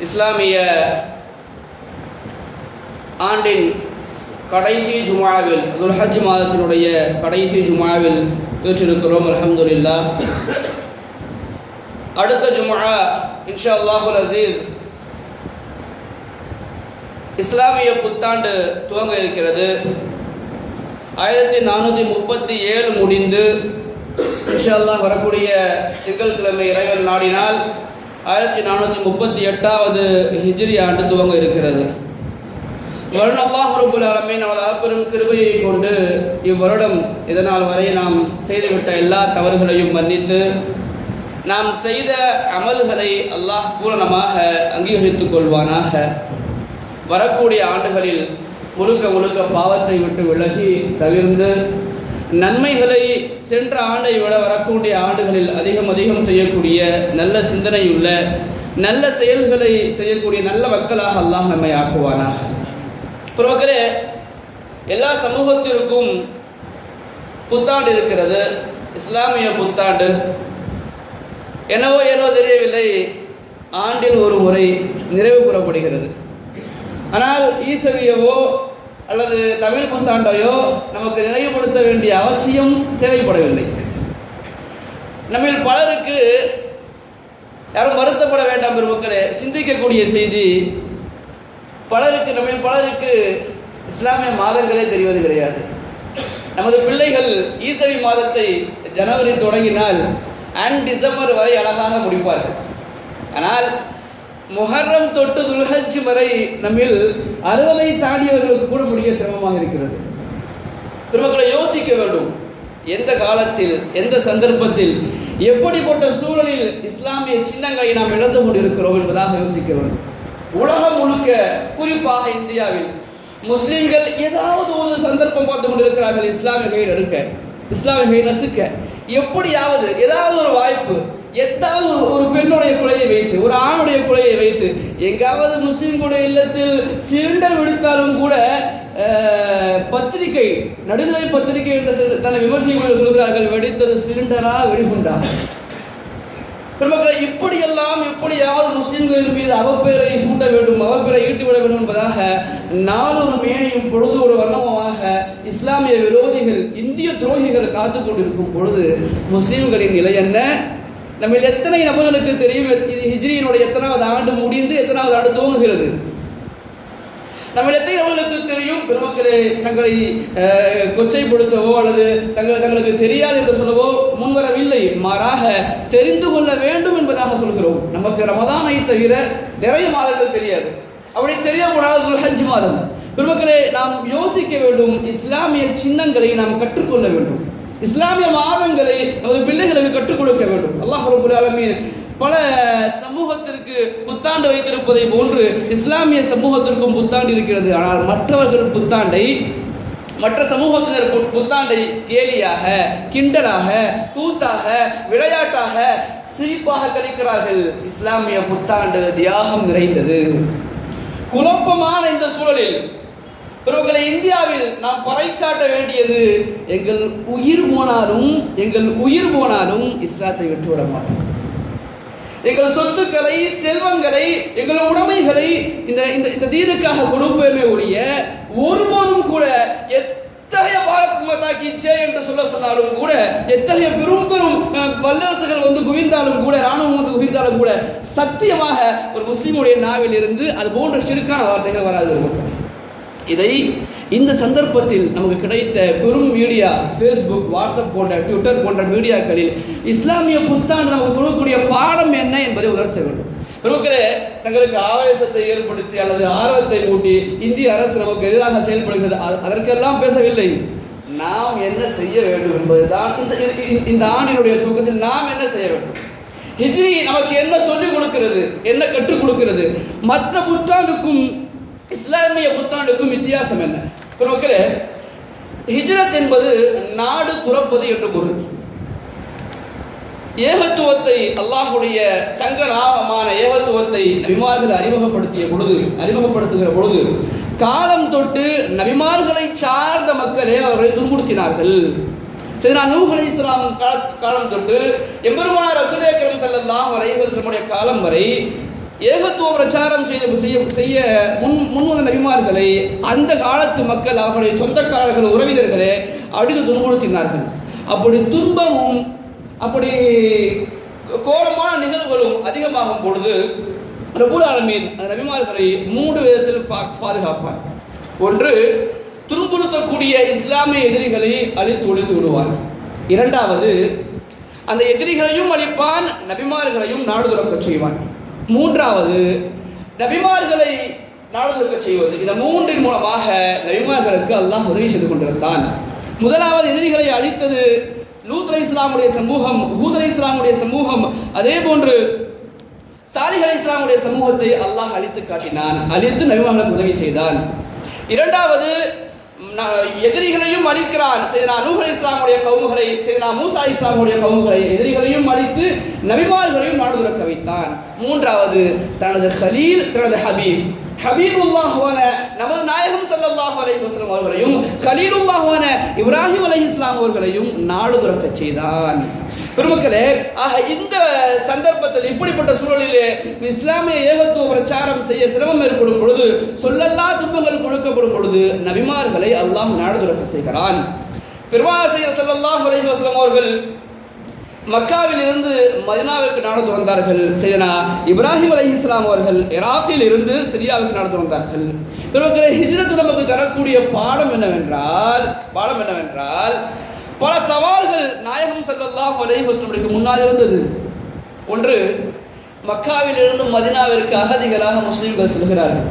இஸ்லாமிய ஆண்டின் கடைசி ஜுமாவில் துல்ஹஜ் மாதத்தினுடைய கடைசி ஜுமாவில் வீற்றிருக்கிறோம் அலமதுல்லா அடுத்த ஜுமா இன்ஷா அல்லாஹுல் அசீஸ் இஸ்லாமிய புத்தாண்டு துவங்க இருக்கிறது. ஆயிரத்தி நானூற்றி முப்பத்தி ஏழு முடிந்து இன்ஷா அல்லாஹ் வரக்கூடிய திங்கட்கிழமை இறைவன் நாடினால் ஆயிரத்தி நானூற்றி முப்பத்தி எட்டாவது ஹிஜ்ரி ஆண்டு துவங்க இருக்கிறது. வருடம் அல்லாஹ் ரபுல் ஆலமீன் அவள் பெரும் கிருபையை கொண்டு இவ்வருடம் இதனால் வரை நாம் செய்துவிட்ட எல்லா தவறுகளையும் மன்னித்து நாம் செய்த அமல்களை அல்லாஹ் பூரணமாக அங்கீகரித்துக் கொள்வானாக. வரக்கூடிய ஆண்டுகளில் முழுக்க முழுக்க பாவத்தை விட்டு விலகி தவிர்ந்து நன்மைகளை சென்ற ஆண்டை விட வரக்கூடிய ஆண்டுகளில் அதிகம் அதிகம் செய்யக்கூடிய நல்ல சிந்தனையுள்ள நல்ல செயல்களை செய்யக்கூடிய நல்ல மக்களாக அல்லாஹ் நம்மை ஆக்குவானா பிறகு எல்லா சமூகத்திற்கும் புத்தாண்டு இருக்கிறது. இஸ்லாமிய புத்தாண்டு. என்னவோ ஏனோ தெரியவில்லை ஆண்டில் ஒரு முறை நிறைவு கூறப்படுகிறது. ஆனால் ஈசவியவோ அல்லது தமிழ் புத்தாண்டையோ நமக்கு நினைவுபடுத்த வேண்டிய அவசியம் தேவைப்படவில்லை. நம்மில் பலருக்கு யாரும் வருத்தப்பட வேண்டாம் பெருமக்களே. சிந்திக்கக்கூடிய செய்தி பலருக்கு நம்மில் பலருக்கு இஸ்லாமிய மாதங்களே தெரிவது கிடையாது. நமது பிள்ளைகள் ஈசவி மாதத்தை ஜனவரி தொடங்கினால் அண்ட் டிசம்பர் வரை அழகாக முடிப்பார்கள். ஆனால் முஹர்ரம் தொட்டு துல்ஹஜ் வரை நம்மில் அறுபதை தாண்டியவர்களுக்கு கூட முடிய சிரமமாக இருக்கிறது. பெருமக்களை யோசிக்க வேண்டும். எந்த காலத்தில் எந்த சந்தர்ப்பத்தில் எப்படிப்பட்ட சூழலில் இஸ்லாமிய சின்னங்களை நாம் இழந்து கொண்டிருக்கிறோம் என்பதாக யோசிக்க வேண்டும். உலகம் முழுக்க குறிப்பாக இந்தியாவில் முஸ்லிம்கள் ஏதாவது ஒரு சந்தர்ப்பம் பார்த்து கொண்டிருக்கிறார்கள் இஸ்லாமிய கையில் எடுக்க இஸ்லாமிய கையில் நசுக்க. எப்படியாவது ஏதாவது ஒரு வாய்ப்பு எத்தாவது ஒரு ஒரு பெண்ணுடைய குலையை வைத்து ஒரு ஆணுடைய குலையை வைத்து எங்காவது முஸ்லிம்களுடைய இல்லத்தில் சிலிண்டர் வெடித்தாலும் கூட பத்திரிகை நடுநிலை பத்திரிகை என்ற தன்னை விமர்சனங்களை சொல்கிறார்கள் வெடித்தது சிலிண்டரா வெடிகுண்டா? பெருமக்களை இப்படியெல்லாம் எப்படியாவது முஸ்லிம்களின் மீது அவப்பெயரை சூட்ட வேண்டும் அவப்பெயரை ஈட்டிவிட வேண்டும் என்பதாக நாளொரு மேனையும் பொழுது ஒரு வண்ணமாக இஸ்லாமிய விரோதிகள் இந்திய துரோகிகள் காத்து கொண்டிருக்கும் பொழுது முஸ்லிம்களின் நிலை என்ன? நம்ம எத்தனை நபர்களுக்கு தெரியும்? இது ஹிஜ்ரியினுடைய எத்தனாவது ஆண்டு முடிந்து எத்தனாவது ஆண்டு துவங்குகிறது? நம்ம எத்தனை நபர்களுக்கு தெரியும்? பெருமக்களை தங்களை கொச்சைப்படுத்தவோ அல்லது தங்கள் தங்களுக்கு தெரியாது என்று சொல்லவோ முன்வரவில்லை. மாறாக தெரிந்து கொள்ள வேண்டும் என்பதாக சொல்கிறோம். நமக்கு ரமதானை தவிர நிறைய மாதங்கள் தெரியாது. அப்படி தெரியக்கூடாது ஹஜ் மாதம். பெருமக்களை நாம் யோசிக்க வேண்டும். இஸ்லாமிய சின்னங்களை நாம் கற்றுக்கொள்ள வேண்டும். இஸ்லாமிய மாதங்களை நமது பிள்ளைகளுக்கு கற்றுக் கொடுக்க வேண்டும். அல்லாஹ் ரபுல் ஆலமீன் பல சமூகத்திற்கு புத்தாண்டு வைத்திருப்பதை போன்று இஸ்லாமிய சமூகத்திற்கும் புத்தாண்டு இருக்கிறது. ஆனால் மற்றவர்கள் புத்தாண்டை மற்ற சமூகத்தினர் புத்தாண்டை கேலியாக கிண்டலாக கூத்தாக விளையாட்டாக சிரிப்பாக கழிக்கிறார்கள் இஸ்லாமிய புத்தாண்டு தியாகம் நிறைந்தது. குழப்பமான இந்த சூழலில் இவர்களை இந்தியாவில் நாம் பறைச்சாட்ட வேண்டியது எங்கள் உயிர் போனாலும் எங்கள் உயிர் போனாலும் இஸ்லாத்தை விட்டுவிட மாட்டோம். எங்கள் சொத்துக்களை செல்வங்களை எங்கள் உடைமைகளை இந்த இந்த இந்த தீனுக்காக கொடுப்பேமே ஒழிய ஒருபோதும் கூட எத்தகைய பாரத் மாதா என்று சொல்ல சொன்னாலும் கூட எத்தகைய பெரும் பெரும் வல்லரசுகள் வந்து குவிந்தாலும் கூட ராணுவம் வந்து குவிந்தாலும் கூட சத்தியமாக ஒரு முஸ்லீமுடைய நாவில் இருந்து அது போன்ற சிறுக்கான வார்த்தைகள் வராது. இதை இந்த சந்தர்ப்பத்தில் நமக்கு கிடைத்த பெரும் மீடியா ஃபேஸ்புக் வாட்ஸ்அப் போன்ற ட்விட்டர் போன்ற மீடியாக்களில் இஸ்லாமிய புத்தாண்டு நமக்கு கொடுக்கக்கூடிய பாடம் என்ன என்பதை உணர்த்த வேண்டும். பிரபுக்களே தங்களுக்கு ஆவேசத்தை ஏற்படுத்தி அல்லது ஆர்வத்தை ஊட்டி இந்திய அரசு நமக்கு எதிராக செயல்படுகிறது அதற்கெல்லாம் பேசவில்லை. நாம் என்ன செய்ய வேண்டும் என்பதுதான் இந்த இந்த ஆண்டினுடைய தூக்கத்தில் நாம் என்ன செய்ய வேண்டும்? ஹிஜ்ரி நமக்கு என்ன சொல்லிக் கொடுக்கிறது? என்ன கற்றுக் கொடுக்கிறது? மற்ற புத்தாண்டுக்கும் இஸ்லாமிய புத்தாண்டுக்கும் வித்தியாசம் என்ன? மக்களே ஹிஜ்ரத் என்பது நாடு துறப்பது என்று பொருள். ஏகத்துவத்தை அல்லாஹுடைய சங்கநாமமான ஏகத்துவத்தை நபிமார்கள் அறிமுகப்படுத்திய பொழுது அறிமுகப்படுத்துகிற பொழுது காலம் தொட்டு நபிமார்களை சார்ந்த மக்களே அவர்களை துன்புறுத்தினார்கள். சரி நான் நூஹ் அலி இஸ்லாம் காலம் தொட்டு எம்பெருமான ரசுலேக்கரம் கரம் செல்லலாம் வரை காலம் வரை ஏகத்துவ பிரச்சாரம் செய்ய செய்ய செய்ய முன் முன்வந்த நபிமார்களை அந்த காலத்து மக்கள் அவருடைய சொந்தக்காரர்கள் உறவினர்களே அடித்து துன்புறுத்தினார்கள். அப்படி துன்பமும் அப்படி கோரமான நிகழ்வுகளும் அதிகமாகும் பொழுது ரபுல் ஆலமீன் அந்த நபிமார்களை மூன்று விதத்தில் பா பாதுகாப்பார். ஒன்று துன்புறுத்தக்கூடிய இஸ்லாமிய எதிரிகளை அழித்து ஒழித்து விடுவார். இரண்டாவது அந்த எதிரிகளையும் அழிப்பான் நபிமார்களையும் நாடு துறக்கச் செய்வான். மூன்றாவது நபிமார்களை நாடு செய்வது. இந்த மூன்றின் மூலமாக நபிமார்களுக்கு அல்லாஹ் உதவி செய்து கொண்டிருந்தான். முதலாவது எதிரிகளை அழித்தது லூத் அலை இஸ்லாமுடைய சமூகம் ஹூத் அலை இஸ்லாமுடைய சமூகம் அதே போன்று சாலிஹ் அலை இஸ்லாமுடைய சமூகத்தை அல்லாஹ் அழித்து காட்டினான். அழித்து நபிமார்களுக்கு உதவி செய்தான். இரண்டாவது எதிரிகளையும் அழிக்கிறான். செய்தனா நூஹ் அலை இஸ்லாமுடைய கவுமுகளை செய்தனா மூசா இஸ்லாமுடைய கவுமுகளை எதிரிகளையும் அழித்து நபிமார்களையும் நாடு துறக்க வைத்தான். மூன்றாவது தனது கலீல் தனது ஹபீப். ஹபீபுல்லாஹுவான நமது நாயகம் ஸல்லல்லாஹு அலைஹி வஸல்லம் அவர்களையும் கலீலுல்லாஹுவான இப்ராஹிம் அலைஹிஸ்ஸலாம் அவர்களையும் நாடு துறக்கச் செய்தான். பெருமக்களே ஆக இந்த சந்தர்ப்பத்தில் இப்படிப்பட்ட சூழலிலே இஸ்லாமிய ஏகத்துவ பிரச்சாரம் செய்ய சிரமம் ஏற்படும் பொழுது சொல்லல்லா துன்பங்கள் கொடுக்கப்படும் பொழுது நபிமார்களை அல்லாம் நாடு துறக்க செய்கிறான். பெருமாசையர் செல்லல்லாஹ் அலைஹி வஸல்லம் அவர்கள் மக்காவில் இருந்து மதினாவிற்கு நடந்து வந்தார்கள். செய்தனா இப்ராஹிம் அலி இஸ்லாம் அவர்கள் இராக்கில் இருந்து சிரியாவுக்கு நடந்து வந்தார்கள். இவர்களை ஹிஜ்ரத் நமக்கு தரக்கூடிய பாடம் என்னவென்றால் பாடம் என்னவென்றால் பல சவால்கள் நாயகம் ஸல்லல்லாஹு அலைஹி முன்னால் இருந்தது. ஒன்று மக்காவில் இருந்து மதினாவிற்கு அகதிகளாக முஸ்லீம்கள் செல்கிறார்கள்.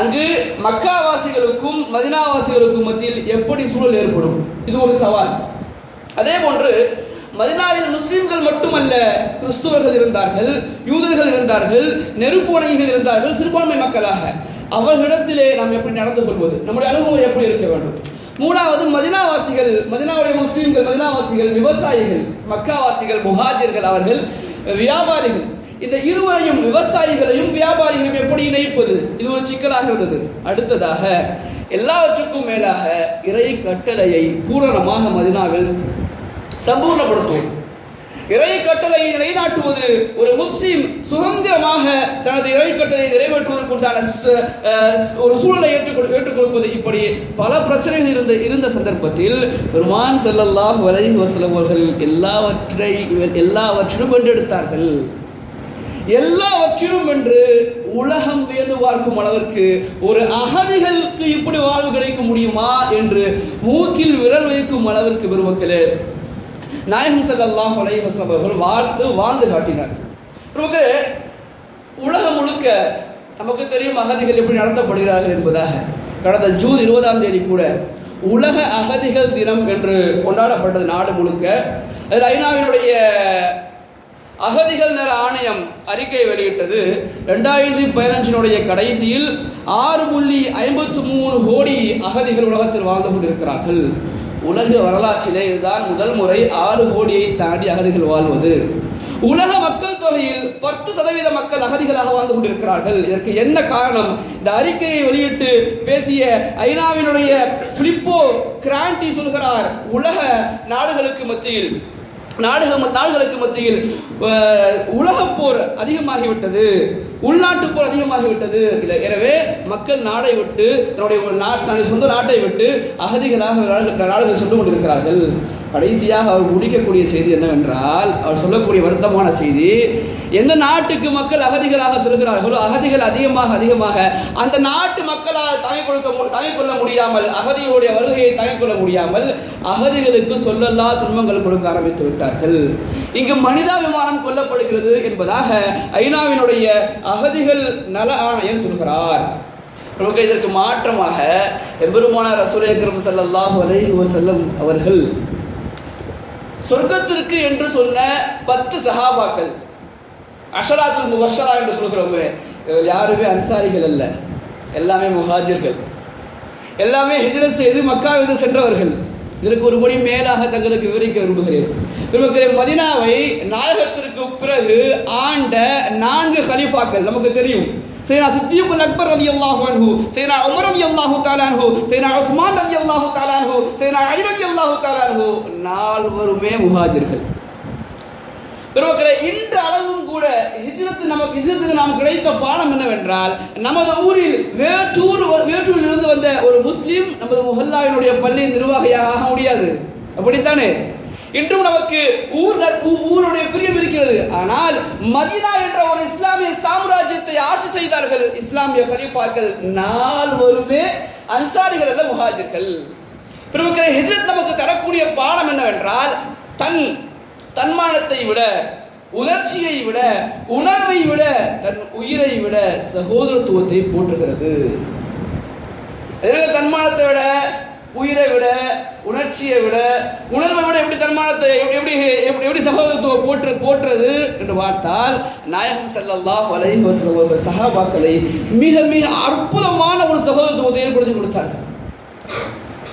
அங்கு மக்காவாசிகளுக்கும் மதினாவாசிகளுக்கும் மத்தியில் எப்படி சூழல் ஏற்படும்? இது ஒரு சவால். அதே போன்று மதினாவில் முஸ்லிம்கள் மட்டுமல்ல கிறிஸ்துவர்கள் இருந்தார்கள் யூதர்கள் இருந்தார்கள் நெருப்பு இருந்தார்கள் சிறுபான்மை மக்களாக. அவர்களிடத்திலே நாம் எப்படி நடந்து கொள்வது? நம்முடைய அனுபவம் எப்படி இருக்க வேண்டும்? மூணாவது மதினாவாசிகள் மதினாவுடைய முஸ்லீம்கள் மதினாவாசிகள் விவசாயிகள் மக்காவாசிகள் முஹாஜிர்கள் அவர்கள் வியாபாரிகள். இந்த இருவரையும் விவசாயிகளையும் வியாபாரிகளையும் எப்படி இணைப்பது? இது ஒரு சிக்கலாக இருந்தது. அடுத்ததாக எல்லாவற்றுக்கும் மேலாக இறை கட்டளையை பூரணமாக மதினாவில் சம்பூர்ணப்படுத்துவது இறை கட்டளையை நிலைநாட்டுவது ஒரு முஸ்லீம் சுதந்திரமாக தனது இறை கட்டளையை நிறைவேற்றுவதற்குண்டான ஒரு சூழலை ஏற்றுக்கொள் ஏற்றுக் கொடுப்பது இப்படி பல பிரச்சனைகள் இருந்த இருந்த சந்தர்ப்பத்தில் பெருமான் ஸல்லல்லாஹு அலைஹி வசலம் அவர்கள் எல்லாவற்றை எல்லாவற்றிலும் வென்றெடுத்தார்கள். எல்லாவற்றிலும் என்று உலகம் வியந்து பார்க்கும் அளவிற்கு ஒரு அகதிகளுக்கு இப்படி வாழ்வு கிடைக்க முடியுமா என்று மூக்கில் விரல் வைக்கும் அளவிற்கு பெருமக்களே நாயகம் ஸல்லல்லாஹு அவர்கள் வாழ்த்து வாழ்ந்து காட்டினார். நமக்கு உலகம் முழுக்க நமக்கு தெரியும் அகதிகள் எப்படி நடத்தப்படுகிறார்கள் என்பதாக. கடந்த ஜூன் இருபதாம் தேதி கூட உலக அகதிகள் தினம் என்று கொண்டாடப்பட்டது நாடு முழுக்க. அதில் ஐநாவினுடைய அகதிகள் நல ஆணையம் அறிக்கை வெளியிட்டது. ரெண்டாயிரத்தி பதினஞ்சினுடைய கடைசியில் ஆறு புள்ளி ஐம்பத்து மூணு கோடி அகதிகள் உலகத்தில் வாழ்ந்து கொண்டிருக்கிறார்கள். உலக வரலாற்றிலே இதுதான் முதல் முறை ஆறு கோடியை தாண்டி அகதிகள் வாழ்வது. உலக மக்கள் தொகையில் பத்து சதவீத மக்கள் அகதிகளாக வாழ்ந்து கொண்டிருக்கிறார்கள். இதற்கு என்ன காரணம்? இந்த அறிக்கையை வெளியிட்டு பேசிய ஐநாவினுடைய பிலிப்போ கிராண்டி சொல்கிறார் உலக நாடுகளுக்கு மத்தியில். நாடுகள் நாடுகளுக்கு மத்தியில் உலகப் போர் அதிகமாகிவிட்டது. உள்நாட்டு போர் அதிகமாகிவிட்டது இல்லை. எனவே மக்கள் நாடை விட்டு தன்னுடைய ஒரு நாட் தன்னுடைய சொந்த நாட்டை விட்டு அகதிகளாக நாடுகள் நாடுகள் சென்று கொண்டிருக்கிறார்கள் கடைசியாக அவர் முடிக்கக்கூடிய செய்தி என்னவென்றால் அவர் சொல்லக்கூடிய வருத்தமான செய்தி எந்த நாட்டுக்கு மக்கள் அகதிகளாக செல்கிறார்களோ அகதிகள் அதிகமாக அதிகமாக அந்த நாட்டு மக்களால் தாங்கிக் கொடுக்க மு- தாங்கிக் கொள்ள முடியாமல் அகதிகளுடைய வருகையை தாங்கிக் கொள்ள முடியாமல் அகதிகளுக்கு சொல்லல்லா துன்பங்கள் கொடுக்க ஆரம்பித்து விட்டார்கள் இங்கு மனிதாபிமானம் கொல்லப்படுகிறது என்பதாக ஐநாவினுடைய அகதிகள் நல ஆணையம் சொல்கிறார். நமக்கு இதற்கு மாற்றமாக எம்பெருமானார் ரசூல் அக்ரம் ஸல்லல்லாஹு அலைஹி வஸல்லம் அவர்கள் சொர்க்கத்திற்கு என்று சொன்ன பத்து சஹாபாக்கள் அஷராத்துல் முபஷரா என்று சொல்கிறோமே யாருமே அன்சாரிகள் அல்ல. எல்லாமே முஹாஜிர்கள். எல்லாமே ஹிஜ்ரத் செய்து மக்காவிலிருந்து சென்றவர்கள். இதற்கு ஒரு படி மேலாக தங்களுக்கு விவரிக்க விரும்புகிறேன். பெருமக்களே மதினாவை நாயகத்திற்கு பிறகு ஆண்ட நான்கு கலிஃபாக்கள் நமக்கு தெரியும். சைனா சித்தியுல் அக்பர் ரதி அல்லாஹு அன்ஹு சைனா உமர் ரதி அல்லாஹு தாலான்ஹு சைனா உஸ்மான் ரதி அல்லாஹு தாலான்ஹு சைனா அலி ரதி அல்லாஹு தாலான்ஹு நால்வருமே முஹாஜிர்கள். பெருமக்களை இன்று அளவும் கூட ஹிஜ்ரத்து நமக்கு ஹிஜ்ரத்துக்கு நாம் கிடைத்த பாடம் என்னவென்றால் நமது ஊரில் வேற்றூர் வேற்றூரில் இருந்து வந்த ஒரு முஸ்லீம் நமது முஹல்லாவினுடைய பள்ளி நிர்வாகியாக ஆக முடியாது. அப்படித்தானே? இன்றும் நமக்கு ஊர் ஊருடைய பிரியம் இருக்கிறது. ஆனால் மதீனா என்ற ஒரு இஸ்லாமிய சாம்ராஜ்யத்தை ஆட்சி செய்தார்கள் இஸ்லாமிய கலீஃபாக்கள் நால்வருமே அன்சாரிகள் அல்ல முஹாஜிர்கள். பெருமக்களே ஹிஜ்ரத் நமக்கு தரக்கூடிய பாடம் என்னவென்றால் தன் தன்மானத்தை விட உணர்ச்சியை விட உணர்வை விட தன் உயிரை விட சகோதரத்துவத்தை போற்றுகிறது. தன்மானத்தை விட உயிரை விட உணர்ச்சியை விட உணர்வை விட எப்படி தன்மானத்தை எப்படி எப்படி எப்படி எப்படி சகோதரத்துவம் போற்று போற்றுறது என்று பார்த்தால் நாயகம் செல்லல்லா வலை வஸல்லம் மிக மிக அற்புதமான ஒரு சகோதரத்துவத்தை ஏற்படுத்தி கொடுத்தாங்க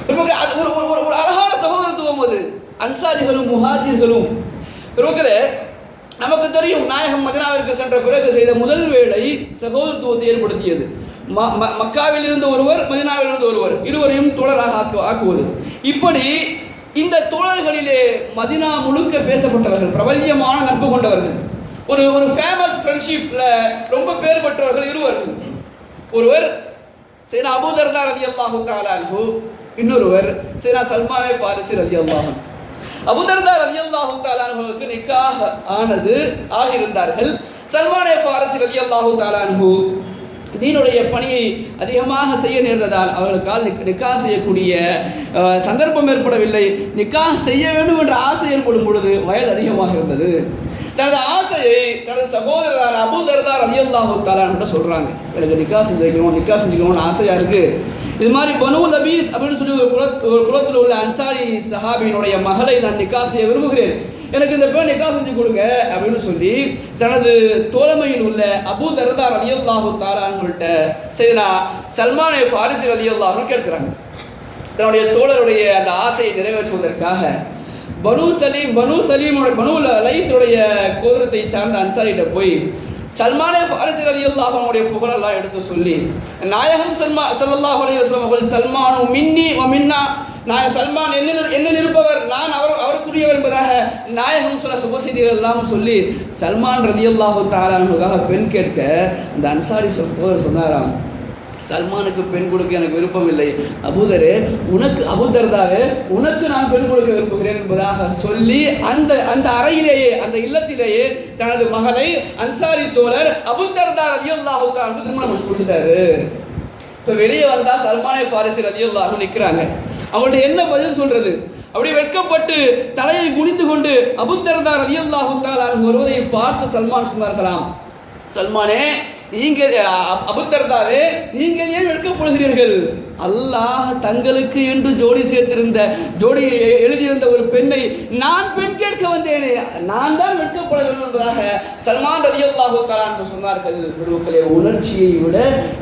ஒரு- ஒரு- ஒரு அழகான சகோதரத்துவம் அது. அன்சாரிகளும் முஹாஜிர்களும் பெருமக்களே நமக்கு தெரியும் நாயகம் மதினாவிற்கு சென்ற பிறகு செய்த முதல் வேலை சகோதரத்துவத்தை ஏற்படுத்தியது. ம- ம- மக்காவில் இருந்து ஒருவர் மதினாவில் இருந்து ஒருவர் இருவரையும் தோழராக ஆக்கு- ஆக்குவது. இப்படி இந்த தோழர்களிலே மதினா முழுக்க பேசப்பட்டவர்கள் பிரபல்யமான நட்பு கொண்டவர்கள். ஒரு ஒரு ஃபேமஸ் ஃப்ரெண்ட்ஷிப்ல ரொம்ப பேர் பெற்றவர்கள் இருவர்கள். ஒருவர் சைனா அபூதர்தா ரதி அல்லாஹு தாலான்ஹு இன்னொருவர் சைனா சல்மானே பாரிசி ரதி அல்லாஹன் அபுதர்தா ரதி அல்லாஹு தாலானுகளுக்கு நிக்காக ஆனது ஆகியிருந்தார்கள். சல்மானே பாரசி ரதி அல்லாஹு தாலானுகு தீனுடைய பணியை அதிகமாக செய்ய நேர்ந்ததால் அவர்களுக்கால் நிக்கா செய்யக்கூடிய சந்தர்ப்பம் ஏற்படவில்லை. நிக்கா செய்ய வேண்டும் என்ற ஆசை ஏற்படும் பொழுது வயது அதிகமாக இருந்தது. தனது ஆசையை தனது சகோதரர் அபூ தர்தா ரலியல்லாஹு தஆலா சொல்றாங்க. எனக்கு நிக்கா செஞ்சுக்கணும் நிக்கா செஞ்சுக்கணும்னு ஆசையா இருக்கு. இது மாதிரி பனு லபீஸ் அப்படின்னு சொல்லி ஒரு குலத் ஒரு குலத்தில் உள்ள அன்சாரி சஹாபியினுடைய மகளை நான் நிக்கா செய்ய விரும்புகிறேன். எனக்கு இந்த பெண் நிக்கா செஞ்சு கொடுங்க அப்படின்னு சொல்லி தனது தோழமையில் உள்ள அபூ தர்தா ரலியல்லாஹு தஆலான்கிட்ட செய்தனா சல்மான் ஃபாரிசி ரலியல்லாஹு கேட்கிறாங்க. தன்னுடைய தோழருடைய அந்த ஆசையை நிறைவேற்றுவதற்காக பனு சலீம் பனு சலீம் பனு லைத்துடைய கோதரத்தை சார்ந்த அன்சாரிட்ட போய் சல்மானே ஃபாரிசி ரலியல்லாஹு அவனுடைய புகழெல்லாம் எடுத்து சொல்லி நாயகம் சல்மா சல்லாஹ் அலி வஸ்லம் அவர்கள் சல்மானு மின்னி மின்னா நான் சல்மான் என்ன என்ன நிற்பவர் நான் அவர் அவருக்குரியவர் என்பதாக நாயகம் சொன்ன சுபசெய்திகள் எல்லாம் சொல்லி சல்மான் ரலியல்லாஹு தாரானுக்காக பெண் கேட்க அந்த அன்சாரி சொல் சொன்னாராம் சல்மானுக்கு பெண் கொடுக்க எனக்கு விருப்பம் இல்லை. அபூதரே உனக்கு அபுதர்தாவே உனக்கு நான் பெண் கொடுக்க விரும்புகிறேன் என்பதாக சொல்லி அந்த அந்த அறையிலேயே அந்த இல்லத்திலேயே தனது மகனை அன்சாரி தோழர் அபூதர்தா ரலியல்லாஹு தஆலா திருமணம் முடிச்சு இப்போ வெளியே வந்தா சல்மானே ஃபாரிசி ரலியல்லாஹு நிற்கிறாங்க அவங்கள்ட்ட என்ன பதில் சொல்றது? அப்படியே வெட்கப்பட்டு தலையை குனிந்து கொண்டு அபுத்தர்தா ரலியல்லாஹு தஆலா வருவதை பார்த்து சல்மான் சொன்னார்களாம். சல்மானே நீங்கள் அபுத்தர்தாவே நீங்கள் ஏன் வெட்கப்படுகிறீர்கள்? அல்லாஹ் தங்களுக்கு என்று ஜோடி சேர்த்திருந்த ஜோடி எழுதியிருந்த ஒரு பெண்ணை நான் பெண் கேட்க வந்தேனே நான் தான் வெட்கப்பட வேண்டும் என்பதாக சல்மான் அலி அல்லாஹு என்று சொன்னார்கள். குருக்களே உணர்ச்சியை விட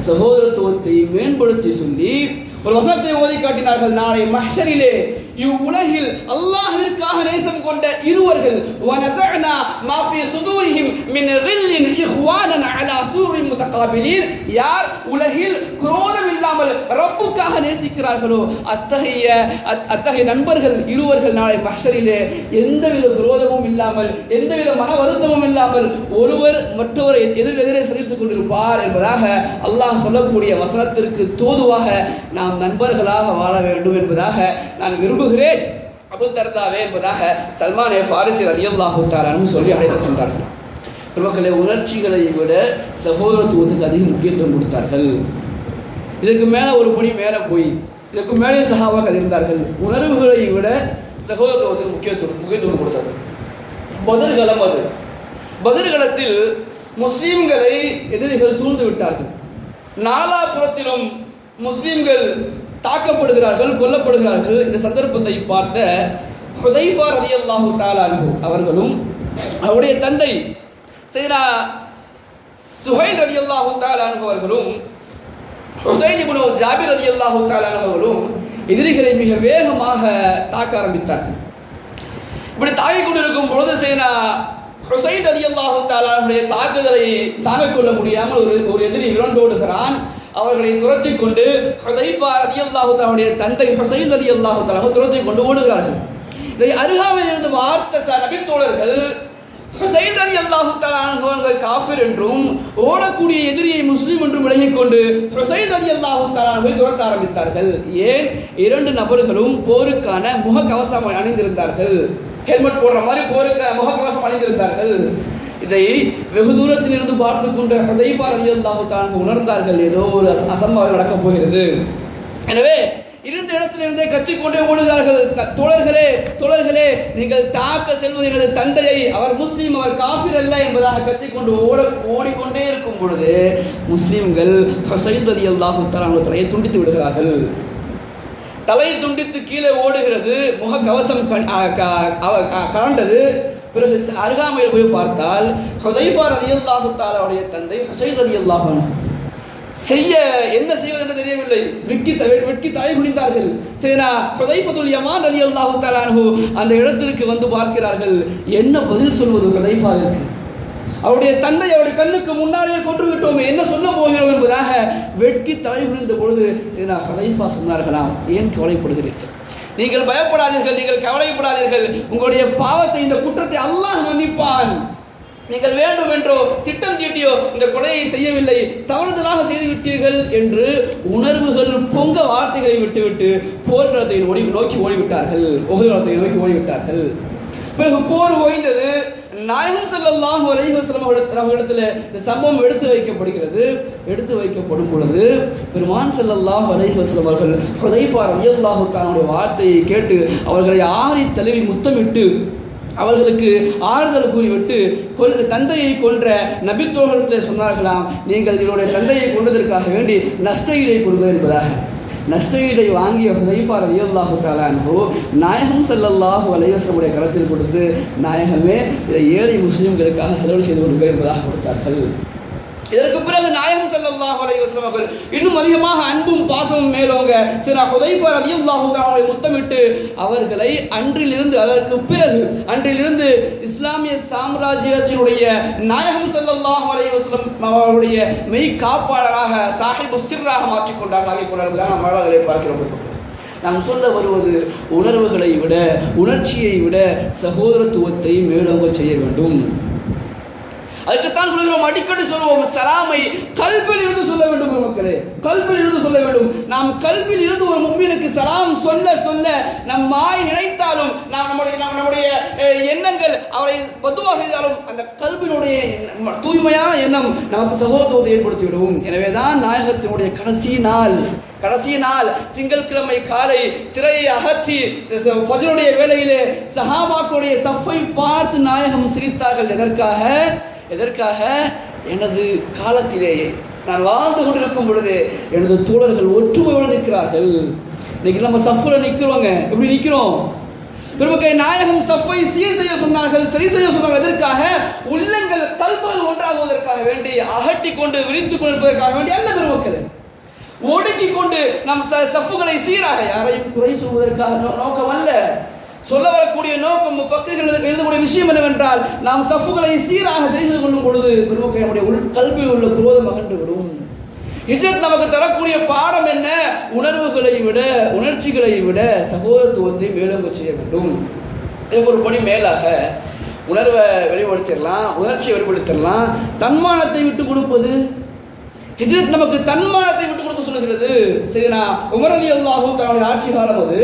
சகோதரத்துவத்தை மேம்படுத்தி சொல்லி ஒரு வசனத்தை ஓதி காட்டினார்கள். நாளை மஹரிலே இவ்வுலகில் அல்லாஹிற்காக நேசம் கொண்ட இருவர்கள் வனசனா மாஃபி சுதூரிஹிம் மின் ரில்லின் இஹ்வானன் அலா சூரி அஜுரின் முதகாபிலில் யார் உலகில் குரோதம் இல்லாமல் ரப்புக்காக நேசிக்கிறார்களோ அத்தகைய அத்தகைய நண்பர்கள் இருவர்கள் நாளை மஷரிலே எந்தவித குரோதமும் இல்லாமல் எந்தவித மன வருத்தமும் இல்லாமல் ஒருவர் மற்றவர் எதிர் எதிரே சந்தித்துக் கொண்டிருப்பார் என்பதாக அல்லாஹ் சொல்லக்கூடிய வசனத்திற்கு தோதுவாக நாம் நண்பர்களாக வாழ வேண்டும் என்பதாக நான் விரும்புகிறேன். அபு தர்தாவே என்பதாக சல்மானே ஃபாரிசி ரதியல்லாஹூ தாரான்னு சொல்லி அழைத்து சென்றார்கள். பெருமக்களே உணர்ச்சிகளை விட சகோதரத்துவத்துக்கு அதிக முக்கியத்துவம் கொடுத்தார்கள். இதற்கு மேலே ஒரு படி மேலே போய் இதற்கு மேலே சகாவாக இருந்தார்கள் உணர்வுகளை விட சகோதரத்துவத்துக்கு முக்கியத்துவம் முக்கியத்துவம் கொடுத்தார்கள். பதிர்களம் அது. பதிர்களத்தில் முஸ்லீம்களை எதிரிகள் சூழ்ந்து விட்டார்கள். நாலாபுரத்திலும் முஸ்லீம்கள் தாக்கப்படுகிறார்கள் கொல்லப்படுகிறார்கள். இந்த சந்தர்ப்பத்தை பார்த்த ஹுதைஃபா ரலியல்லாஹு அல்லாஹு அன்ஹு அவர்களும் அவருடைய தந்தை செய்தா சுஹைல் அலி அல்லாஹு அன்ஹு அவர்களும் ஹுசைன் இப்னு ஜாபிர் அலி அல்லாஹு அன்ஹு அவர்களும் எதிரிகளை மிக வேகமாக தாக்க ஆரம்பித்தார்கள். இப்படி தாக்கிக் கொண்டிருக்கும் பொழுது சேனா ஹுசைன் அலி அல்லாஹு தாலாவுடைய தாக்குதலை தாங்கிக் கொள்ள முடியாமல் ஒரு ஒரு எதிரி விரண்டோடுகிறான். அவர்களை துரத்தி கொண்டு ஹுதைஃபா அலி அல்லாஹு தாலுடைய தந்தை ஹுசைன் அலி அல்லாஹு தாலாக துரத்தி கொண்டு ஓடுகிறார்கள். இதை அருகாமையில் இருந்து வார்த்த நபித்தோழர்கள் நபி தோழர்கள் ஹுசைன் அலி அல்லாஹு தாலானவர்கள் காஃபிர் என்றும் ஓடக்கூடிய எதிரியை முஸ்லீம் என்றும் விளங்கிக் கொண்டு ஹுசைன் அலி அல்லாஹு தாலானவை துரத்த ஆரம்பித்தார்கள். ஏன்? இரண்டு நபர்களும் போருக்கான முகக்கவசம் அணிந்திருந்தார்கள். ஹெல்மெட் போடுற மாதிரி போருக்கு முகக்கவசம் அணிந்திருந்தார்கள். இதை வெகு தூரத்தில் இருந்து பார்த்து கொண்ட ஹுதைஃபா ரலியல்லாஹு தஆலா உணர்ந்தார்கள். ஏதோ ஒரு அசம்பாவம் நடக்கப் போகிறது. எனவே இருந்த இடத்திலிருந்தே கத்திக்கொண்டே ஓடுகிறார்கள். த- தோழர்களே தோழர்களே நீங்கள் தாக்க செல்வது எனது தந்தையை. அவர் முஸ்லீம் அவர் காஃபிர் அல்ல என்பதாக கத்திக்கொண்டு ஓட ஓடிக்கொண்டே இருக்கும் பொழுது முஸ்லிம்கள் ஹுசைன் ரலியல்லாஹு தஆலா தலையை துண்டித்து விடுகிறார்கள். தலை துண்டித்து கீழே ஓடுகிறது. முகக்கவசம் கண்- கலண்டது பிறகு அருகாமையில் போய் பார்த்தால் ஹுதைஃபா ரலியல்லாஹு தாலாவுடைய தந்தை ஹுசைன் ரலியல்லாஹு அன்ஹு. செய்ய என்ன செய்வது என்று தெரியவில்லை. வெட்கி வெட்கி தாய் குனிந்தார்கள். சேனா ஹுதைஃபத்துல் யமான் அலி அல்லாஹு அன்ஹு அந்த இடத்திற்கு வந்து பார்க்கிறார்கள். என்ன பதில் சொல்வது ஹுதைஃபாவிற்கு அவருடைய தந்தை அவருடைய கண்ணுக்கு முன்னாலே கொன்று விட்டோமே என்ன சொல்ல போகிறோம் என்பதாக வெட்கி தலை விழுந்த பொழுது சரினா ஹலைஃபா சொன்னார்களாம். ஏன் கவலைப்படுகிறீர்கள்? நீங்கள் பயப்படாதீர்கள் நீங்கள் கவலைப்படாதீர்கள். உங்களுடைய பாவத்தை இந்த குற்றத்தை அல்லாஹ் மன்னிப்பான். நீங்கள் வேண்டும் என்றோ திட்டம் தீட்டியோ இந்த கொலையை செய்யவில்லை. தவறுதலாக செய்துவிட்டீர்கள் என்று உணர்வுகள் பொங்க வார்த்தைகளை விட்டுவிட்டு போர்க்களத்தை ஓடி நோக்கி ஓடிவிட்டார்கள். ஒகுதளத்தை நோக்கி ஓடிவிட்டார்கள். பிறகு போர் ஓய்ந்தது. நாயகம் ஸல்லல்லாஹு அலைஹி அவர்களிடத்தில் இந்த சம்பவம் எடுத்து வைக்கப்படுகிறது. எடுத்து வைக்கப்படும் பொழுது பெருமான் ஸல்லல்லாஹு அலைஹி அவர்கள் ஹுதைஃபா ரலியல்லாஹு தஆலாவுடைய வார்த்தையை கேட்டு அவர்களை ஆறி தழுவி முத்தமிட்டு அவர்களுக்கு ஆறுதல் கூறிவிட்டு கொள் தந்தையை கொன்ற நபித்தோகத்தில் சொன்னார்களாம் நீங்கள் என்னுடைய தந்தையை கொண்டதற்காக வேண்டி நஷ்டஈடை கொடுங்கள் என்பதாக. நஷ்டஈடை வாங்கிய ஹுதைஃபா ரலியல்லாஹு தஆலா நாயகம் செல்லல்லாஹு அலைஹி கருத்தில் கரத்தில் கொடுத்து நாயகமே இதை ஏழை முஸ்லீம்களுக்காக செலவு செய்து கொடுங்கள் என்பதாக கொடுத்தார்கள். இதற்கு பிறகு நாயகம் செல்லல்லாஹ் அலைவசம் அவர்கள் இன்னும் அதிகமாக அன்பும் பாசமும் மேலோங்க சில ஹுதைஃபர் ரலியல்லாஹு தஆலாவை முத்தமிட்டு அவர்களை அன்றிலிருந்து அதற்கு பிறகு அன்றிலிருந்து இஸ்லாமிய சாம்ராஜ்யத்தினுடைய நாயகம் செல்லல்லாஹ் அலைவசம் அவருடைய மெய் காப்பாளராக சாஹிப் சிர்ராக மாற்றிக் கொண்டார்கள் ஆகிய கொண்டார்கள் நாம் வரலாறுகளை பார்க்கிறோம். நாம் சொல்ல வருவது உணர்வுகளை விட உணர்ச்சியை விட சகோதரத்துவத்தை மேலோங்க செய்ய வேண்டும். அதுக்குத்தான் சொல்கிறோம் அடிக்கடி சொல்லுவோம் சலாமை கல்பில் இருந்து சொல்ல வேண்டும் மக்களே கல்பில் இருந்து சொல்ல வேண்டும். நாம் கல்பில் இருந்து ஒரு மும்மினுக்கு சலாம் சொல்ல சொல்ல நம் மாய் நினைத்தாலும் நாம் நம்முடைய நாம் நம்முடைய எண்ணங்கள் அவரை பதுவா செய்தாலும் அந்த கல்வினுடைய தூய்மையான எண்ணம் நமக்கு சகோதரத்தை ஏற்படுத்திவிடும். எனவேதான் நாயகத்தினுடைய கடைசி நாள். கடைசி நாள் திங்கட்கிழமை காலை திரையை அகற்றி ச- வேலையிலே ஃபஜ்ருடைய சஹாபாக்களுடைய சஃபை பார்த்து நாயகம் சிரித்தார்கள். எதற்காக? எதற்காக? எனது காலத்திலேயே. நான் வாழ்ந்து கொண்டிருக்கும் பொழுது எனது தோழர்கள் ஒற்றுமையோடு நிற்கிறார்கள். இன்னைக்கு நம்ம சஃபுல நிற்கிறோங்க எப்படி நிற்கிறோம் பெருமக்களை நாயகம் சஃபை சீர் செய்ய சொன்னார்கள் சரி செய்ய சொன்னார்கள். எதற்காக? உள்ளங்கள் கல்புகள் ஒன்றாகுவதற்காக வேண்டி அகட்டி கொண்டு விரித்துக் கொண்டிருப்பதற்காக வேண்டி அல்ல பெருமக்களே. ஒடுக்கி கொண்டு நம் ச- சஃப்புகளை சீராக யாரையும் குறை சொல்வதற்காக நோக்கம் அல்ல சொல்ல வரக்கூடிய நோக்கம் பக்தர்கள் எழுதக்கூடிய விஷயம் என்னவென்றால் நாம் சஃப்புகளை சீராக செய்து கொள்ளும் பொழுது பெருமக்கள் நம்முடைய உள் கல்வியில் உள்ள குரோதம் அகன்று விடும். இஜத் நமக்கு தரக்கூடிய பாடம் என்ன? உணர்வுகளை விட உணர்ச்சிகளை விட சகோதரத்துவத்தை மேலோங்க செய்ய வேண்டும். இதுக்கு ஒரு பணி மேலாக உணர்வை வெளிப்படுத்திடலாம் உணர்ச்சியை வெளிப்படுத்திடலாம். தன்மானத்தை விட்டு கொடுப்பது. ஹிஜ்ரத் நமக்கு தன்மானத்தை விட்டு கொடுக்க சொல்லுகிறது. சரினா உமரதி அல்லாஹும் தன்னுடைய ஆட்சி காலம் அது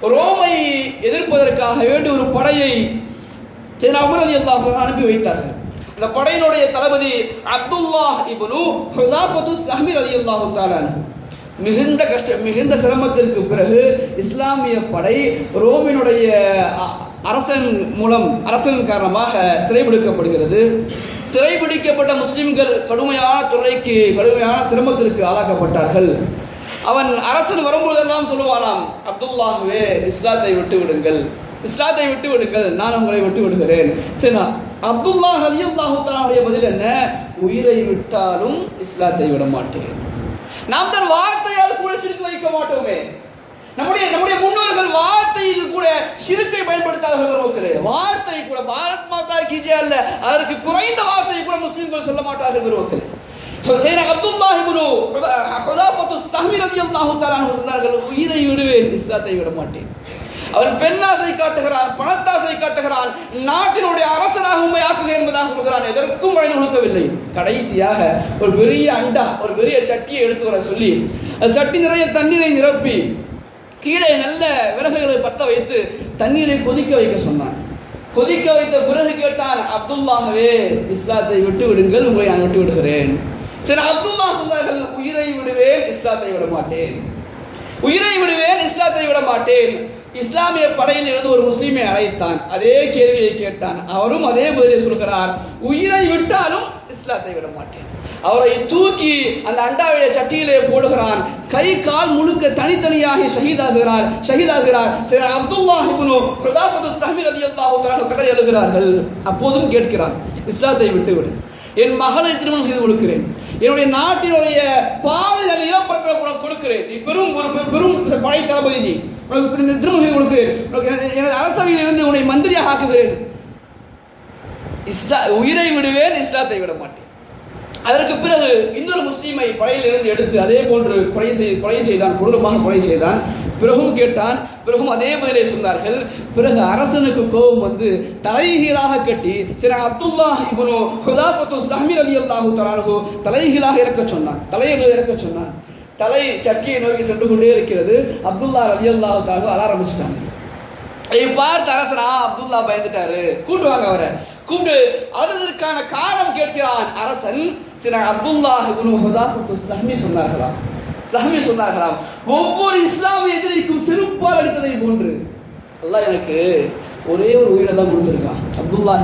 ரோமை எதிர்ப்பதற்காக வேண்டி ஒரு படையை அமரதி அல்லாஹ் அனுப்பி வைத்தார்கள். அந்த படையினுடைய தளபதி அப்துல்லாஹ் இபனு ஹுதாஃபத்து சஹ்மி ரலியல்லாஹு தஆலா அன்ஹு. மிகுந்த கஷ்ட மிகுந்த சிரமத்திற்கு பிறகு இஸ்லாமிய படை ரோமினுடைய அ- அரசன் மூலம் அரசன் காரணமாக சிறைபிடிக்கப்படுகிறது. சிறைபிடிக்கப்பட்ட முஸ்லிம்கள் கடுமையான தொல்லைக்கு கடுமையான சிரமத்திற்கு ஆளாக்கப்பட்டார்கள். அவன் அரசன் வரும்பொழுதெல்லாம் சொல்லுவானாம் அப்துல்லாஹ்வே இஸ்லாத்தை விட்டு விடுங்கள் இஸ்லாத்தை விட்டு விடுங்கள் நான் உங்களை விட்டு விடுகிறேன் சரிண்ணா அப்துல்லா ரலியல்லாஹு தஆலாவுடைய பதில் என்ன? உயிரை விட்டாலும் இஸ்லாத்தை விட மாட்டேன் நாம் தன் வார்த்தையால் கூட சிரிக்க வைக்க மாட்டோமே. நம்முடைய நம்முடைய முன்னோர்கள் வார்த்தையில் கூட சிறுக்கை பயன்படுத்தாதவர்கள் வார்த்தை கூட பாரத் மாதா கீஜே அல்ல. அதற்கு குறைந்த வார்த்தையை கூட முஸ்லிம்கள் சொல்ல மாட்டார்கள் பெருமக்களே ஹுசைன் அப்துல்லா இப்னு ஹுதாஃபத்து ஸஹ்மி ரலியல்லாஹு தஆலா சொன்னார்கள் உயிரை விடுவேன் இஸ்லாத்தை விட மாட்டேன். அவன் பெண்ணாசை காட்டுகிறான் பணத்தாசை காட்டுகிறான் நாட்டினுடைய அரசனாக உண்மை ஆக்குகிறேன் என்பதாக சொல்கிறான். எதற்கும் வழங்கி கொடுக்கவில்லை கடைசியாக ஒரு பெரிய அண்டா ஒரு பெரிய சட்டியை எடுத்து வர சொல்லி அந்த சட்டி நிறைய தண்ணீரை நிரப்பி கீழே நல்ல விறகுகளை பத்த வைத்து தண்ணீரை கொதிக்க வைக்க சொன்னான். கொதிக்க வைத்த பிறகு கேட்டான் அப்துல்லாகவே இஸ்லாத்தை விட்டு விடுங்கள் உங்களை நான் விட்டு விடுகிறேன் சரி அப்துல்லா சொன்னார்கள் உயிரை விடுவேன் இஸ்லாத்தை விட மாட்டேன் உயிரை விடுவேன் இஸ்லாத்தை விட மாட்டேன் இஸ்லாமிய படையில் இருந்து ஒரு முஸ்லீமை அழைத்தான். அதே கேள்வியை கேட்டான். அவரும் அதே பதிலை சொல்கிறார். உயிரை விட்டாலும் இஸ்லாத்தை விட மாட்டேன் அவரை தூக்கி அந்த அண்டாவிய சட்டியிலே போடுகிறான். கை கால் முழுக்க தனித்தனியாகி ஷஹீதாகிறார் ஷஹீதாகிறார். சரி அப்துல்லா இப்னு ஹுதாஃபத்து ஸஹ்மி ரலியல்லாஹு தஆலா கதை எழுதுகிறார்கள் அப்போதும் கேட்கிறான் இஸ்லாத்தை விட்டு விடு என் மகளை திருமணம் செய்து கொடுக்கிறேன். என்னுடைய நாட்டினுடைய பாதுகாப்பு இளப்பற்ற கொடுக்கிறேன். நீ பெரும் ஒரு பெரும் படை தளபதி நீ. உனக்கு இந்த திருமணம் செய்து கொடுக்கிறேன். எனது- எனது அரசவையில் இருந்து உன்னை மந்திரியாக ஆக்குகிறேன். இஸ்லா உயிரை விடுவேன் இஸ்லாத்தை விட மாட்டேன். அதற்கு பிறகு இன்னொரு முஸ்லீமை படையில் இருந்து எடுத்து அதே போன்று கொலை செய் கொலை செய்தான் கொடூரமாக கொலை செய்தான். பிறகும் கேட்டான் பிறகும் அதே பதிலை சொன்னார்கள். பிறகு அரசனுக்கு கோபம் வந்து தலைகீழாக கட்டி சில அப்துல்லா இவனோ ஹுதாபத்து சஹ்மீர் அலி அல்லாஹு தலானு தலைகீழாக இறக்க சொன்னான். தலையில் இறக்க சொன்னான். தலை சர்ச்சையை நோக்கி சென்று கொண்டே இருக்கிறது. அப்துல்லா அலி அல்லாஹு தலானு அழ ஆரம்பிச்சிட்டாங்க அதை பார்த்து அரசனா அப்துல்லா பயந்துட்டாரு. கூட்டு வாங்க அவரை. கூப்பிட்டு அழுதற்கான காரணம் கேட்கிறான் அரசன். சில அப்துல்லாஹ் இப்னு சஹ்மி சொன்னார்களாம். சஹ்மி சொன்னார்களாம் ஒவ்வொரு இஸ்லாமிய எதிரிக்கும் செருப்பால் அடித்ததை போன்று. அல்லாஹ் எனக்கு ஒரே ஒரு உயிரை தான் கொடுத்துருக்கான். அப்துல்லா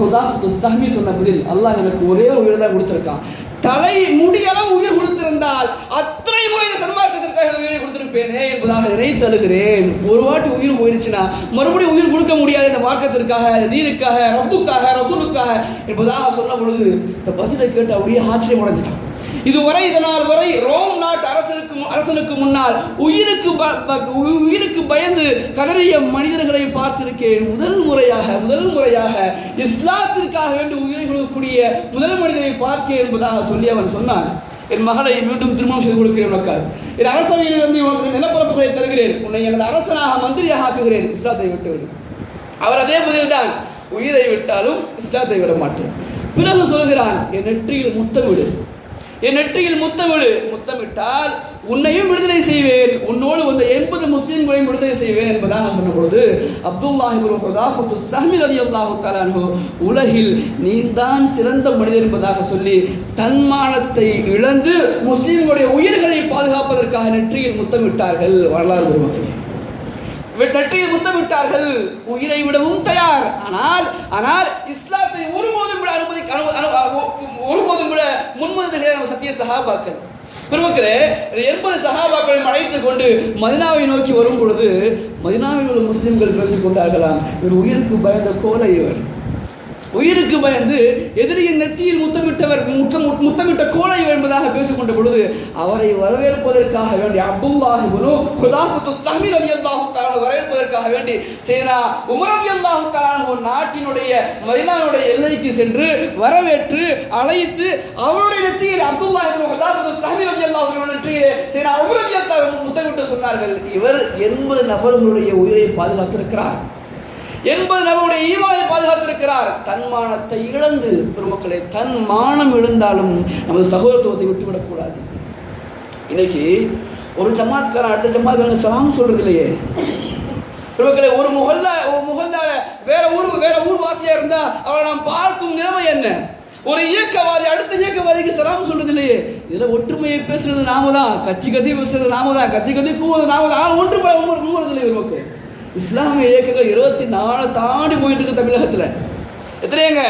ஹுதாஃபத்து சஹ்மி சொன்ன பதில் அல்லாஹ் எனக்கு ஒரே ஒரு உயிரை தான் கொடுத்துருக்கான் தலை முடியளவு உயிர் கொடுத்திருந்தால் அத்தனை முறை சன்மார்க்கத்திற்காக உயிரை கொடுத்திருப்பேனே என்பதாக நினைத்து அழுகிறேன். ஒரு வாட்டி உயிர் போயிடுச்சுன்னா மறுபடியும் உயிர் கொடுக்க முடியாது இந்த மார்க்கத்திற்காக தீனுக்காக ரப்புக்காக ரசூலுக்காக என்பதாக சொன்ன பொழுது இந்த பதிலை கேட்டு அப்படியே ஆச்சரியம் அடைஞ்சிட்டான். இதுவரை இதனால் வரை ரோம் நாட்டு அரசனுக்கு அரசனுக்கு முன்னால் உயிருக்கு ப- ப- உ- உயிருக்கு பயந்து கதறிய மனிதர்களை பார்த்திருக்கேன். முதல் முறையாக முதல் முறையாக இஸ்லாத்திற்காக வேண்டி உயிரை கொடுக்கக்கூடிய முதல் மனிதனை பார்க்க என்பதாக சொல்லி அவன் சொன்னான். என் மகளை மீண்டும் திருமணம் செய்து கொடுக்கிறேன் உனக்காக. என் அரசவையில் இருந்து உனக்கு நிலப்பரப்புகளை தருகிறேன். உன்னை எனது அரசனாக மந்திரியாக ஆக்குகிறேன். இஸ்லாத்தை விட்டு அவர் அதே பதில்தான். உயிரை விட்டாலும் இஸ்லாத்தை விட மாட்டேன். பிறகு சொல்கிறான் என் நெற்றியில் முத்தமிடு. என் நெற்றியில் முத்தமிடு. முத்தமிட்டால் உன்னையும் விடுதலை செய்வேன். உன்னோடு வந்த எண்பது முஸ்லிம்களையும் விடுதலை செய்வேன் என்பதாக சொன்ன பொழுது அப்துல்லாஹி இப்னு ஹுதாஃபத்து ஸஹ்மி ரலியல்லாஹு உலகில் நீதான் சிறந்த மனிதர் என்பதாக சொல்லி தன்மானத்தை இழந்து முஸ்லிம்களுடைய உயிர்களை பாதுகாப்பதற்காக நெற்றியில் முத்தமிட்டார்கள். வரலாறு பெருமக்களே நெற்றியில் முத்தமிட்டார்கள். உயிரை விடவும் தயார். ஆனால் ஆனால் இஸ்லாத்தை ஒருபோதும் விட அனுமதி ஒருபோதும் விட முன்மது கிடையாது சத்திய சகாபாக்கள். பெருமக்களே எண்பது சகாபாக்களையும் அழைத்துக் கொண்டு மதினாவை நோக்கி வரும் பொழுது மதினாவில் உள்ள முஸ்லிம்கள் பேசிக் கொண்டார்களாம். இவர் உயிருக்கு பயந்த கோலை இவர். உயிருக்கு பயந்து எதிரியின் நெத்தியில் முத்தமிட்டவர் முத்தம் முத்தமிட்ட கோழை என்பதாக பேசிக்கொண்ட பொழுது அவரை வரவேற்பதற்காக வேண்டி அப்துல்லாஹிபுனு இப்னு ஹுதாஃபத்து அலி ரலியல்லாஹு வரவேற்பதற்காக வேண்டி சேனா உமர் ரலியல்லாஹு தஆலா ஒரு நாட்டினுடைய மதீனாவுடைய எல்லைக்கு சென்று வரவேற்று அழைத்து அவருடைய நெத்தியில் அப்துல்லாஹ் இப்னு ஹுதாஃபத்து அலி ரலியல்லாஹு சேரா சேனா உமர் அலி தஆலா முத்தமிட்டு சொன்னார்கள். இவர் எண்பது நபர்களுடைய உயிரை பாதுகாத்திருக்கிறார். என்பது நம்முடைய ஈவானை பாதுகாத்திருக்கிறார். தன்மானத்தை இழந்து பெருமக்களை தன் மானம் இழந்தாலும் நமது சகோதரத்துவத்தை விட்டுவிடக்கூடாது இன்னைக்கு ஒரு ஜமாத்காரன் அடுத்த ஜமாத்காரன் சலாம் சொல்றது இல்லையே பெருமக்களை ஒரு முகல்ல ஒரு முகல்ல வேற ஊர் வேற ஊர் வாசியா இருந்தா அவரை நாம் பார்க்கும் நிலைமை என்ன? ஒரு இயக்கவாதி அடுத்த இயக்கவாதிக்கு சலாம் சொல்றது இல்லையே இதுல ஒற்றுமையை பேசுறது நாம தான் கட்சி கத்தி பேசுறது நாம தான் கட்சி கத்தி கூவுறது நாம தான் ஆனா ஒன்றுபட முன்வரது இல்லை நமக்கு இஸ்லாமிய இயக்கங்கள் இருபத்தி நாலு தாண்டி போயிட்டு இருக்கு தமிழகத்துல. எத்தனையங்க?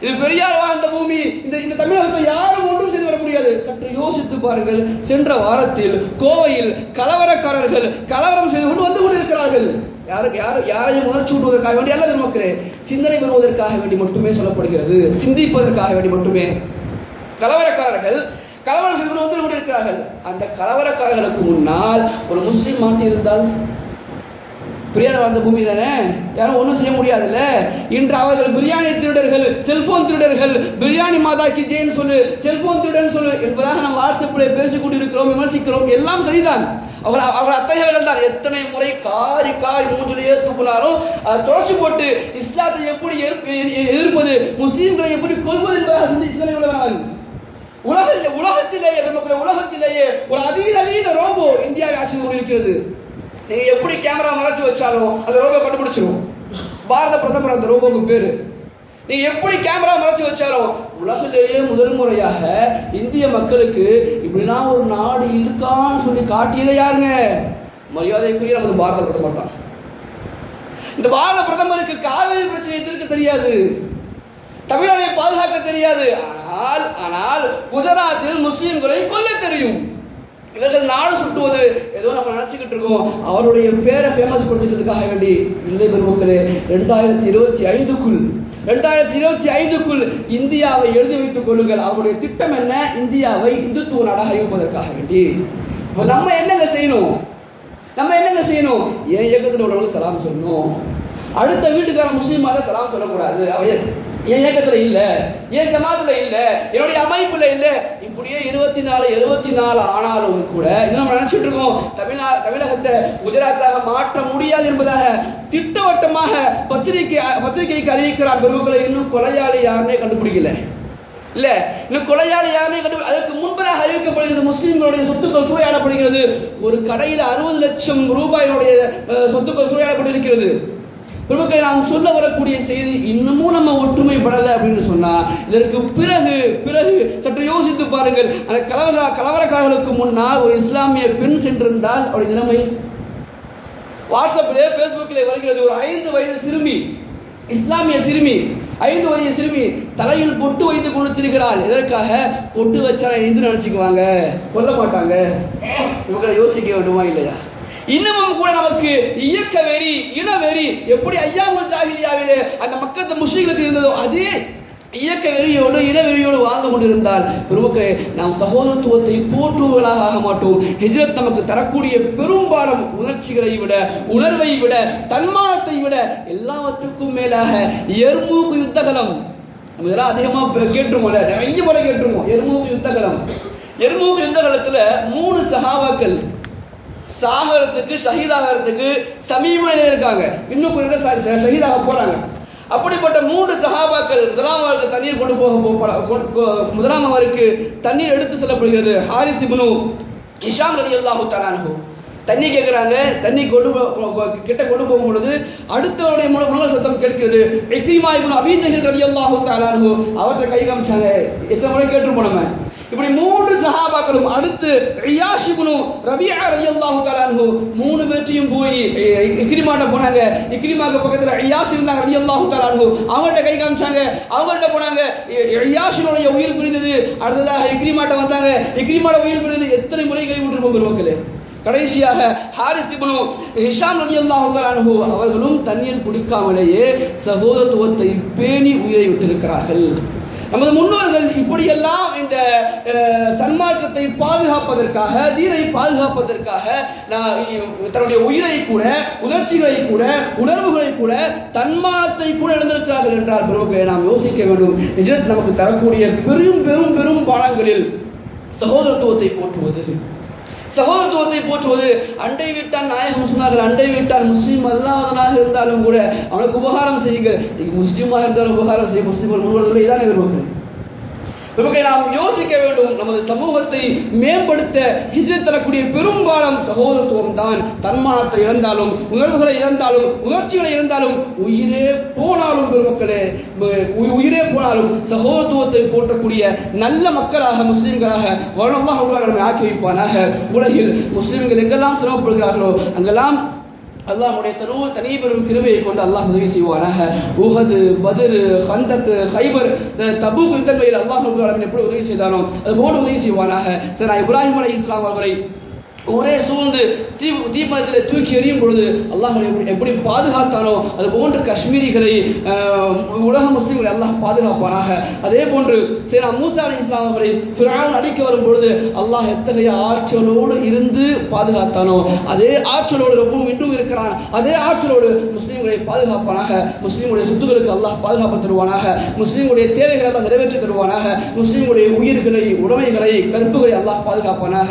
இது பெரியார் வாழ்ந்த பூமி இந்த இந்த தமிழகத்தை யாரும் ஒன்றும் செய்து வர முடியாது. சற்று யோசித்து பாருங்கள் சென்ற வாரத்தில் கோவையில் கலவரக்காரர்கள் கலவரம் செய்து கொண்டு வந்து கொண்டிருக்கிறார்கள். யாருக்கு யார் யாரையும் உணர்ச்சி விடுவதற்காக வேண்டி அல்லது நமக்கு. சிந்தனை பெறுவதற்காக வேண்டி மட்டுமே சொல்லப்படுகிறது. சிந்திப்பதற்காக வேண்டி மட்டுமே. கலவரக்காரர்கள் கலவரம் செய்து கொண்டு வந்து கொண்டிருக்கிறார்கள். அந்த கலவரக்காரர்களுக்கு முன்னால் ஒரு முஸ்லீம் மாட்டியிருந்தால் பிரியாணி வாழ்ந்த பூமி தானே? யாரும் ஒன்றும் செய்ய முடியாதுல்ல? இன்று அவர்கள் பிரியாணி திருடர்கள் செல்போன் திருடர்கள் பிரியாணி மாதா கி ஜெயின் சொல்லு செல்போன் திருடன் சொல்லு என்பதாக நாம் வாட்ஸ்அப்பில் பேசிக்கொண்டு இருக்கிறோம் விமர்சிக்கிறோம் எல்லாம் சரிதான். அவர் அவர் அத்தகையவர்கள் தான். எத்தனை முறை காரி காரி மூஞ்சிலேயே துப்புனாலும் அதை தொடர்ச்சி போட்டு இஸ்லாத்தை எப்படி எதிர்ப்பது முஸ்லீம்களை எப்படி கொள்வது என்பதாக சிந்திச்சு சிந்தனை உள்ளவர்கள் உலகத்தில் உலகத்திலேயே உலகத்திலேயே ஒரு அதீத அதீத ரோபோ இந்தியாவை ஆட்சி இருக்கிறது கொண்டிருக்கிறது. நீங்க எப்படி கேமரா மறைச்சு வச்சாலும் அந்த ரோபோ கண்டுபிடிச்சிரும். பாரத பிரதமர் அந்த ரோபோக்கு பேரு. நீ எப்படி கேமரா மறைச்சு வச்சாலும் உலகிலேயே முதல் முறையாக இந்திய மக்களுக்கு இப்படிலாம் ஒரு நாடு இருக்கான்னு சொல்லி காட்டியதே யாருங்க? மரியாதைக்குரிய நமது பாரத பிரதமர் தான். இந்த பாரத பிரதமருக்கு காவிரி பிரச்சனை தீர்க்க தெரியாது? தமிழரை பாதுகாக்க தெரியாது. ஆனால் ஆனால் குஜராத்தில் முஸ்லிம்களை கொல்ல தெரியும். இவர்கள் நாடு சுட்டுவது ஏதோ நம்ம நினைச்சுக்கிட்டு இருக்கோம். அவருடைய பேரை ஃபேமஸ் படுத்துறதுக்காக வேண்டி இல்லை பெருமக்களே ரெண்டாயிரத்தி இருபத்தி ஐந்துக்குள் ரெண்டாயிரத்தி இருபத்தி ஐந்துக்குள் இந்தியாவை எழுதி வைத்துக் கொள்ளுங்கள். அவருடைய திட்டம் என்ன? இந்தியாவை இந்துத்துவ நாடாக இருப்பதற்காக வேண்டி. நம்ம என்னங்க செய்யணும்? நம்ம என்னங்க செய்யணும்? என் இயக்கத்தில் உள்ளவங்க சலாம் சொல்லணும். அடுத்த வீட்டுக்கார முஸ்லீம் தான் சலாம் சொல்லக்கூடாது. அவ என் என் இயக்கத்துல இல்ல. என் ஜமாத்துல இல்ல. என்னுடைய அமைப்புல இல்ல. இப்படியே இருபத்தி நாலு எழுபத்தி நாலு ஆனாலும் கூட இன்னும் நம்ம நினைச்சிட்டு இருக்கோம் தமிழ்நா தமிழகத்தை குஜராத்தாக மாற்ற முடியாது என்பதாக திட்டவட்டமாக பத்திரிகை பத்திரிகைக்கு அறிவிக்கிறார் பெருமக்களை இன்னும் கொலையாளி யாருன்னே கண்டுபிடிக்கல. இல்ல இன்னும் கொலையாளி யாருமே கண்டு அதற்கு முன்பதாக அறிவிக்கப்படுகிறது முஸ்லிம்களுடைய சொத்துக்கள் சூறையாடப்படுகிறது. ஒரு கடையில் அறுபது லட்சம் ரூபாயினுடைய சொத்துக்கள் சூறையாடப்பட்டிருக்கிறது. பெருமக்களை நாம் சொல்ல வரக்கூடிய செய்தி இன்னமும் நம்ம ஒற்றுமைப்படலை அப்படின்னு சொன்னா இதற்கு பிறகு பிறகு சற்று யோசித்து பாருங்கள். அந்த கலவர கலவரக்காரர்களுக்கு முன்னால் ஒரு இஸ்லாமிய பெண் சென்றிருந்தால் அவருடைய நிலைமை? வாட்ஸ்அப்பிலே ஃபேஸ்புக்கிலே வருகிறது. ஒரு ஐந்து வயது சிறுமி இஸ்லாமிய சிறுமி. ஐந்து வயது சிறுமி தலையில் பொட்டு வைத்து கொண்டு திரிகிறாள் எதற்காக? பொட்டு வச்சா இந்து நினைச்சுக்குவாங்க கொல்ல மாட்டாங்க. இவங்களை யோசிக்க வேண்டுமா இல்லையா? இன்னமும் கூட நமக்கு இயக்க வெறி இன வெறி எப்படி ஐயாமுல் ஜாகிலியாவிலே அந்த மக்கள் முஷிகளுக்கு இருந்ததோ அதே இயக்க வெளியோடு இன வெளியோடு வாழ்ந்து கொண்டிருந்தால் பெருமக்களே நாம் சகோதரத்துவத்தை போற்றுவர்களாக ஆக மாட்டோம். ஹிஜ்ரத் நமக்கு தரக்கூடிய பெரும்பாலும் உணர்ச்சிகளை விட உணர்வை விட தன்மானத்தை விட எல்லாவற்றுக்கும் மேலாக எர்மூக்கு யுத்தகலம். நம்ம இதெல்லாம் அதிகமா கேட்டுருமோல நிறைய முறை கேட்டிருப்போம் எர்மூக்கு யுத்தகலம். எர்மூக்கு யுத்தகலத்துல மூணு சகாவாக்கள் சாகரத்துக்கு ஷஹீதாகிறதுக்கு சமீபத்தில் இருக்காங்க. இன்னும் கொஞ்சம் ச- ஷஹீதாக போறாங்க. அப்படிப்பட்ட மூன்று சஹாபாக்கள் முதலாம் அவருக்கு தண்ணீர் கொண்டு போக முதலாம் அவருக்கு தண்ணீர் எடுத்து செல்லப்படுகிறது. ஹாரிஸ் இப்னு இஷாம் ரலி அல்லாஹு தலானு தண்ணி கேட்குறாங்க தண்ணி கொண்டு கிட்ட கொண்டு போகும் பொழுது அடுத்தவருடைய முழு சத்தம் கேட்கிறது. எக்ரிமா இப்போ அபிஜகர் ஜஹில் ரலியல்லாஹு தஆலா அவற்றை கை காமிச்சாங்க. எத்தனை முறை கேட்டிருப்போம் நம்ம? இப்படி மூன்று சஹாபாக்களும் அடுத்து ரியாஷ் இப்னு ரபியா ரலியல்லாஹு அல்லாஹு அன்ஹு மூணு பேர்த்தையும் போய் இக்ரிமாட்ட போனாங்க. இக்ரிமாக்கு பக்கத்தில் ரியாஷ் இருந்தாங்க ரலியல்லாஹு அல்லாஹு அன்ஹு. அவங்கள்ட்ட கை காமிச்சாங்க. அவங்கள்ட்ட போனாங்க. ரியாஷினுடைய உயிர் பிரிந்தது. அடுத்ததாக இக்ரிமாட்ட வந்தாங்க. இக்ரிமாட உயிர் பிரிந்தது எத்தனை முறை கை விட்டுருப்போம் பெருமக்களே? கடைசியாக ஹாரிஸ் ஹிஷாம் ரலியல்லாஹு அல்லாஹு அவர்களும் தண்ணீர் குடிக்காமலேயே சகோதரத்துவத்தை பேணி உயிரை விட்டிருக்கிறார்கள். நமது முன்னோர்கள் இப்படியெல்லாம் இந்த சன்மாற்றத்தை பாதுகாப்பதற்காக தீரை பாதுகாப்பதற்காக நான் தன்னுடைய உயிரை கூட உணர்ச்சிகளை கூட உணர்வுகளை கூட தன்மானத்தை கூட இழந்திருக்கிறார்கள் என்றால் பிறகு நாம் யோசிக்க வேண்டும். நிஜத்தில் நமக்கு தரக்கூடிய பெரும் பெரும் பெரும் பாடங்களில் சகோதரத்துவத்தை போற்றுவது. சகோதரத்துவத்தை போற்றுவது. அண்டை வீட்டார் நாயகம் சொன்னார்கள் அண்டை வீட்டார் முஸ்லீம் அல்லாதவனாக இருந்தாலும் கூட அவனுக்கு உபகாரம் செய்யுங்கள். நீங்க முஸ்லீமாக இருந்தாலும் உபகாரம் செய்ய முஸ்லீம்கள் முன்வர்கள் இதான விரும்புகிறேன் நமக்கு நாம் யோசிக்க வேண்டும். நமது சமூகத்தை மேம்படுத்த ஹிஜ்ரத் தரக்கூடிய பெரும்பாலும் சகோதரத்துவம் தான். தன்மானத்தை இழந்தாலும் உணர்வுகளை இழந்தாலும் உணர்ச்சிகளை இழந்தாலும் உயிரே போனாலும் பெருமக்களே உயிரே போனாலும் சகோதரத்துவத்தை போற்றக்கூடிய நல்ல மக்களாக முஸ்லிம்களாக வளமாக நம்மை ஆக்கி வைப்பானாக. உலகில் முஸ்லிம்கள் எங்கெல்லாம் சிரமப்படுகிறார்களோ அங்கெல்லாம் அல்லாஹுடைய தனோ தனி பெரும் கிருபையை கொண்டு அல்லாஹ் உதவி செய்வானாக. உஹது பத்ரு ஹந்தத் ஹைபர் தபு தபூக் யுத்தங்களில் அல்லாஹ் எப்படி உதவி செய்தானோ அது போல உதவி செய்வானாக. சரி நான் இப்ராஹிம் இஸ்லாம் அவரை ஒரே சூழ்ந்து தீ தீபத்தில் தூக்கி எறியும் பொழுது அல்லாஹ் எப்படி எப்படி பாதுகாத்தானோ அது போன்று காஷ்மீரிகளை உலக முஸ்லீம்களை அல்லாஹ் பாதுகாப்பானாக. அதே போன்று சரி மூசா அலி இஸ்லாம் அவரை பிரான் அழிக்க வரும் பொழுது அல்லாஹ் எத்தகைய ஆற்றலோடு இருந்து பாதுகாத்தானோ அதே ஆற்றலோடு ரொம்பவும் இன்றும் இருக்கிறான். அதே ஆற்றலோடு முஸ்லீம்களை பாதுகாப்பானாக முஸ்லீமுடைய சொத்துக்களுக்கு அல்லாஹ் பாதுகாப்பு தருவானாக முஸ்லீமுடைய தேவைகளை எல்லாம் நிறைவேற்றி தருவானாக முஸ்லீமுடைய உயிர்களை உடைமைகளை கற்புகளை அல்லாஹ் பாதுகாப்பானாக.